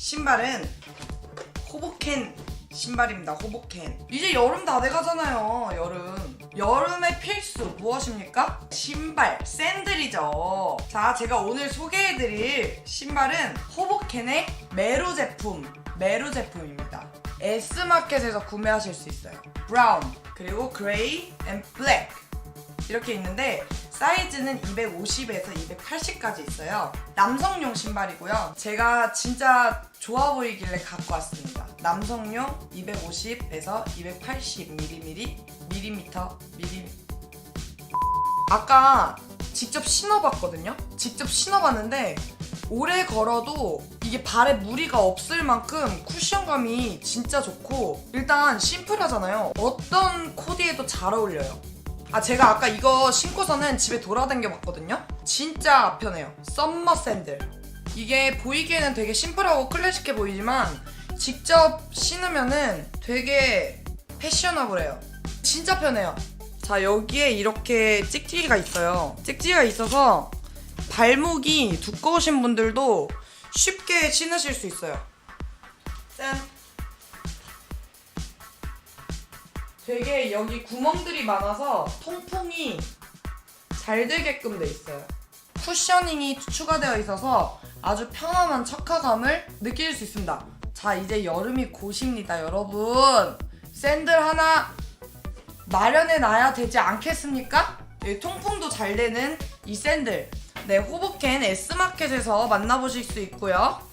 신발은 호보켄 신발입니다. 호보켄. 이제 여름 다 돼가잖아요. 여름. 여름의 필수 무엇입니까? 신발, 샌들이죠. 자, 제가 오늘 소개해드릴 신발은 호보켄의 메루 제품, 메루 제품입니다. S마켓에서 구매하실 수 있어요. 브라운, 그리고 그레이 앤 블랙. 이렇게 있는데 사이즈는 250에서 280까지 있어요. 남성용 신발이고요. 제가 진짜 좋아 보이길래 갖고 왔습니다. 남성용 250에서 280mm, 밀리미터, 밀리 아까 직접 신어봤거든요. 직접 신어봤는데 오래 걸어도 이게 발에 무리가 없을 만큼 쿠션감이 진짜 좋고 일단 심플하잖아요. 어떤 코디에도 잘 어울려요. 아 제가 아까 이거 신고서는 집에 돌아다녀 봤거든요. 진짜 편해요. 썸머 샌들. 이게 보이기에는 되게 심플하고 클래식해 보이지만 직접 신으면은 되게 패셔너블해요. 진짜 편해요. 자 여기에 이렇게 찍찍이가 있어요. 찍찍이가 있어서 발목이 두꺼우신 분들도 쉽게 신으실 수 있어요. 짠. 되게 여기 구멍들이 많아서 통풍이 잘 되게끔 돼 있어요. 쿠셔닝이 추가되어 있어서 아주 편안한 척화감을 느낄 수 있습니다. 자, 이제 여름이 곧입니다, 여러분. 샌들 하나 마련해 놔야 되지 않겠습니까? 예, 통풍도 잘 되는 이 샌들. 네, 호보켄 S마켓에서 만나보실 수 있고요.